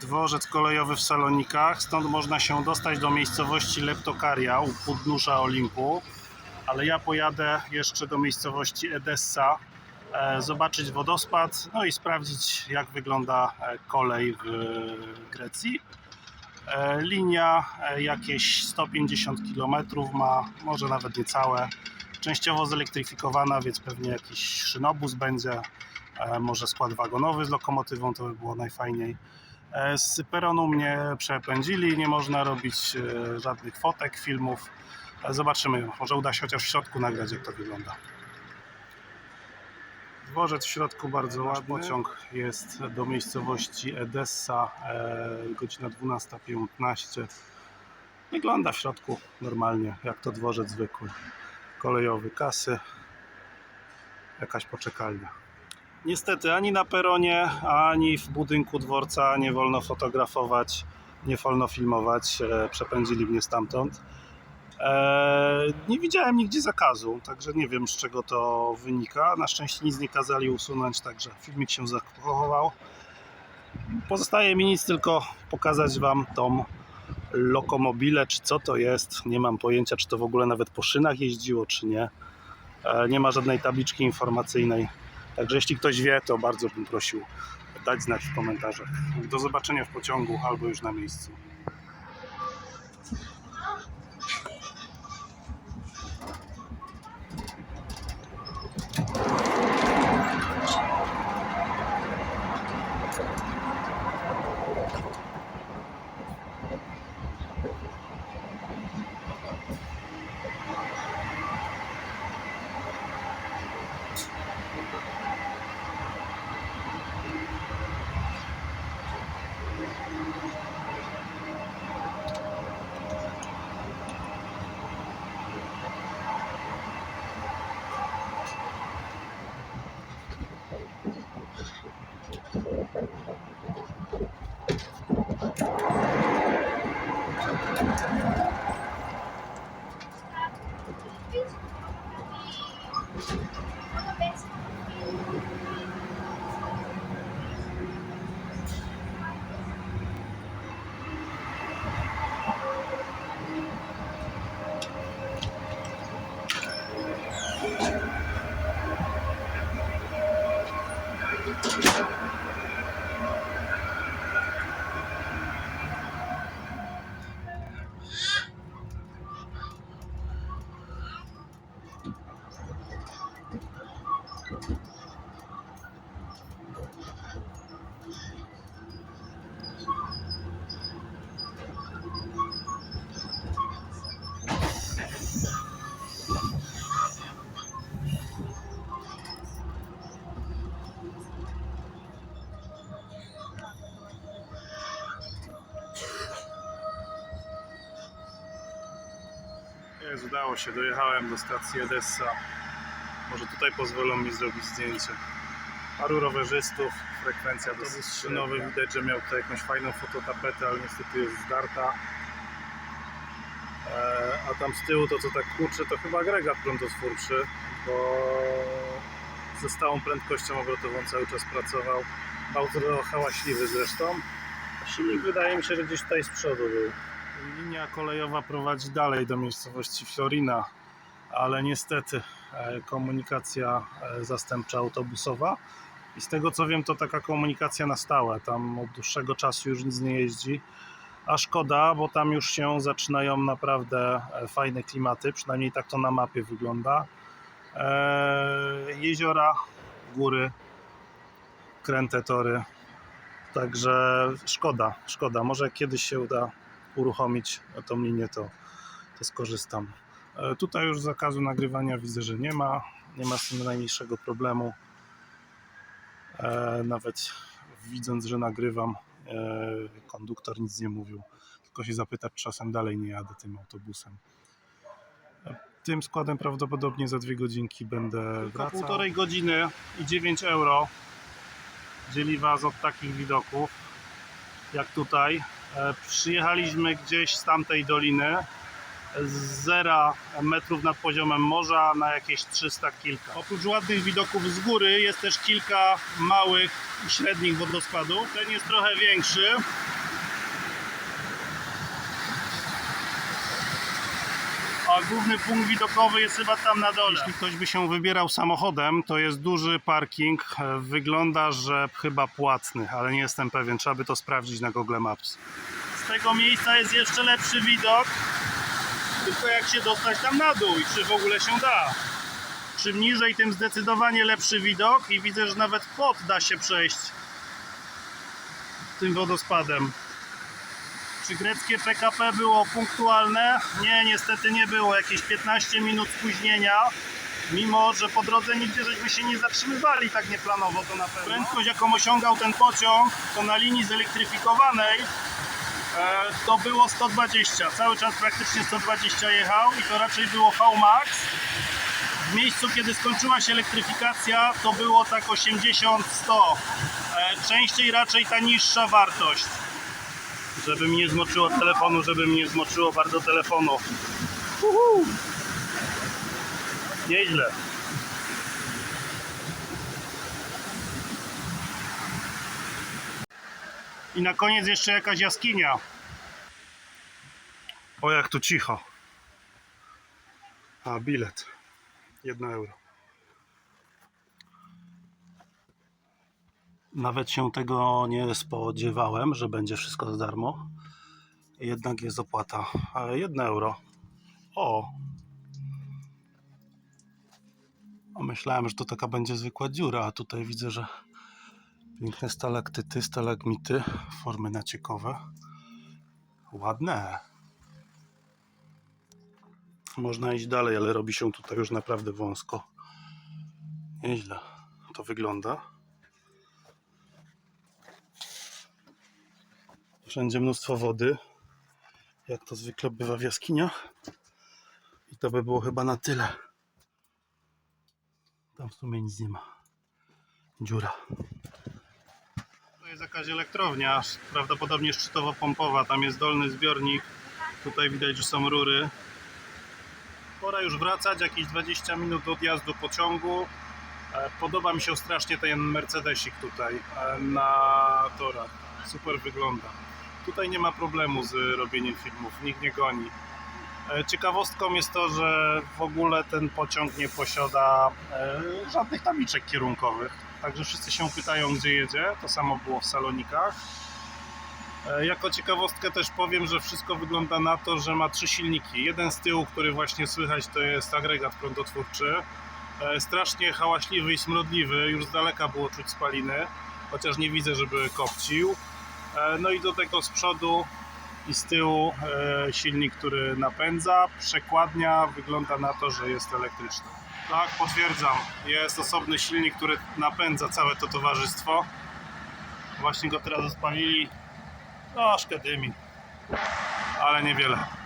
Dworzec kolejowy w Salonikach, stąd można się dostać do miejscowości Leptokaria u podnóża Olimpu, ale ja pojadę jeszcze do miejscowości Edessa, e, zobaczyć wodospad, no i sprawdzić jak wygląda e, kolej w e, Grecji. Linia jakieś 150 km ma, może nawet niecałe. Częściowo zelektryfikowana, więc pewnie jakiś szynobus będzie, może skład wagonowy z lokomotywą, to by było najfajniej. E, Z peronu mnie przepędzili, nie można robić e, żadnych fotek, filmów. E, Zobaczymy, może uda się chociaż w środku nagrać, jak to wygląda. Dworzec w środku bardzo ładny. Pociąg jest do miejscowości Edessa, godzina 12.15. Wygląda w środku normalnie, jak to dworzec zwykły. Kolejowy, kasy, jakaś poczekalnia. Niestety ani na peronie, ani w budynku dworca nie wolno fotografować, nie wolno filmować. E, Przepędzili mnie stamtąd. E, Nie widziałem nigdzie zakazu, także nie wiem z czego to wynika. Na szczęście nic nie kazali usunąć, także filmik się zachował. Pozostaje mi nic tylko pokazać Wam tą lokomobilę, czy co to jest. Nie mam pojęcia, czy to w ogóle nawet po szynach jeździło, czy nie. E, Nie ma żadnej tabliczki informacyjnej. Także jeśli ktoś wie, to bardzo bym prosił dać znać w komentarzach. Do zobaczenia w pociągu albo już na miejscu. Thank Jest, udało się, dojechałem do stacji Edessa. Może tutaj pozwolą mi zrobić zdjęcie. Paru rowerzystów, frekwencja dosyć szynowy. Widać, że miał tutaj jakąś fajną fototapetę, ale niestety jest zdarta. E, A tam z tyłu to co tak kurczy, to chyba agregat prądotwórczy, bo ze stałą prędkością obrotową cały czas pracował. Bardzo hałaśliwy zresztą. Silnik wydaje mi się, że gdzieś tutaj z przodu był. Linia kolejowa prowadzi dalej do miejscowości Florina, ale niestety e, komunikacja e, zastępcza autobusowa. I z tego co wiem, to taka komunikacja na stałe. Tam od dłuższego czasu już nic nie jeździ. A szkoda, bo tam już się zaczynają naprawdę e, fajne klimaty, przynajmniej tak to na mapie wygląda. Jeziora, góry, kręte tory. Także szkoda, szkoda. Może kiedyś się uda uruchomić tą linię, to, to skorzystam. E, Tutaj już zakazu nagrywania widzę, że nie ma. Nie ma z tym najmniejszego problemu. E, Nawet widząc, że nagrywam, e, konduktor nic nie mówił. Tylko się zapytać, czy czasem dalej nie jadę tym autobusem. Tym składem prawdopodobnie za dwie godzinki będę wracał. Półtorej godziny i 9 euro dzieli Was od takich widoków jak tutaj. E, Przyjechaliśmy gdzieś z tamtej doliny z zera metrów nad poziomem morza na jakieś 300 kilka. Oprócz ładnych widoków z góry jest też kilka małych i średnich wodospadów. Ten jest trochę większy. A główny punkt widokowy jest chyba tam na dole. Jeśli ktoś by się wybierał samochodem, to jest duży parking. E, Wygląda, że chyba płatny, ale nie jestem pewien. Trzeba by to sprawdzić na Google Maps. Z tego miejsca jest jeszcze lepszy widok. Tylko jak się dostać tam na dół i czy w ogóle się da. Czym niżej, tym zdecydowanie lepszy widok i widzę, że nawet pod da się przejść tym wodospadem. Czy greckie PKP było punktualne? Nie, niestety nie było. Jakieś 15 minut spóźnienia. Mimo, że po drodze nigdzie żeśmy się nie zatrzymywali tak nieplanowo, to na pewno. Prędkość, jaką osiągał ten pociąg, to na linii zelektryfikowanej e, to było 120. Cały czas praktycznie 120 jechał i to raczej było VMAX. W miejscu, kiedy skończyła się elektryfikacja, to było tak 80-100. E, Częściej raczej ta niższa wartość żeby mi nie zmoczyło telefonu, żeby mi nie zmoczyło bardzo telefonu. Uhu. Nieźle. I na koniec jeszcze jakaś jaskinia. O jak tu cicho. A bilet. 1 euro. Nawet się tego nie spodziewałem, że będzie wszystko za darmo. Jednak jest opłata. 1 euro. O! Myślałem, że to taka będzie zwykła dziura, a tutaj widzę, że piękne stalaktyty, stalagmity, formy naciekowe. Ładne. Można iść dalej, ale robi się tutaj już naprawdę wąsko. Nieźle to wygląda. Wszędzie mnóstwo wody, jak to zwykle bywa w jaskiniach. I to by było chyba na tyle. Tam w sumie nic nie ma. Dziura. To jest jakaś elektrownia, prawdopodobnie szczytowo-pompowa. Tam jest dolny zbiornik. Tutaj widać, że są rury. Pora już wracać, jakieś 20 minut odjazdu pociągu. E, Podoba mi się strasznie ten Mercedesik tutaj e, na torach. Super wygląda. Tutaj nie ma problemu z robieniem filmów, nikt nie goni. E, Ciekawostką jest to, że w ogóle ten pociąg nie posiada e, żadnych tabliczek kierunkowych. Także wszyscy się pytają, gdzie jedzie. To samo było w salonikach. E, Jako ciekawostkę też powiem, że wszystko wygląda na to, że ma trzy silniki. Jeden z tyłu, który właśnie słychać, to jest agregat prądotwórczy. Strasznie hałaśliwy i smrodliwy, już z daleka było czuć spaliny, chociaż nie widzę, żeby kopcił. E, No i do tego z przodu i z tyłu e, silnik, który napędza. Przekładnia wygląda na to, że jest elektryczna. Tak, potwierdzam. Jest osobny silnik, który napędza całe to towarzystwo. Właśnie go teraz spalili. Troszkę dymi, ale niewiele.